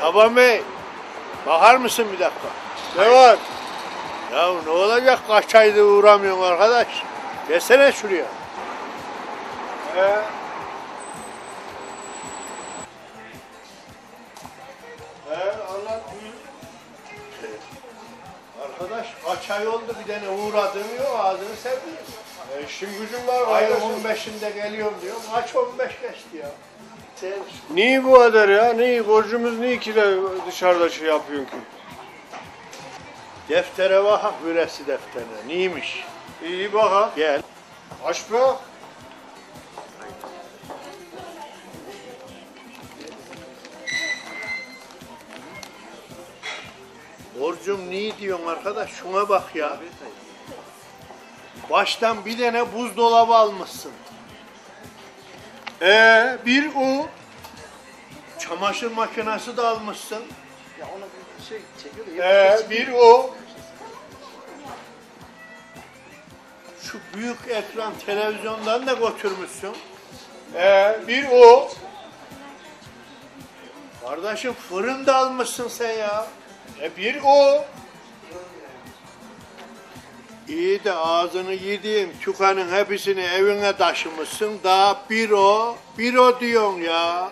Şaban Bey, bakar mısın bir dakika? Ne var? Ya ne olacak kaç aydır uğramıyorsun arkadaş? Gelsene şuraya. He. He anlat buyur. Arkadaş kaç ay oldu bir tane uğradığın yok ağzını sevdin. E, işin gücün var. Ayın kardeşim. 15'inde geliyorum diyor. Kaç 15 geçti ya. Niye bu kadar ya? Niye? Borcumuz niye ki de dışarıda şey yapıyorsun ki? deftere bak hüresi defterine. Neymiş? İyi bak ha. Gel. Aç bak. Borcum niye diyorsun arkadaş? Şuna bak ya. Baştan bir tane buzdolabı almışsın. Ee, bir o. Çamaşır makinesi de almışsın. Ya ona bir şey çekiyor da Ee, bir o. Şu büyük ekran televizyondan da götürmüşsün. Ee, bir o. Kardeşim fırın da almışsın sen ya. E bir o. İyi de ağzını yediğin tükanın hepsini evine taşımışsın. Daha bir o, bir o diyorsun ya.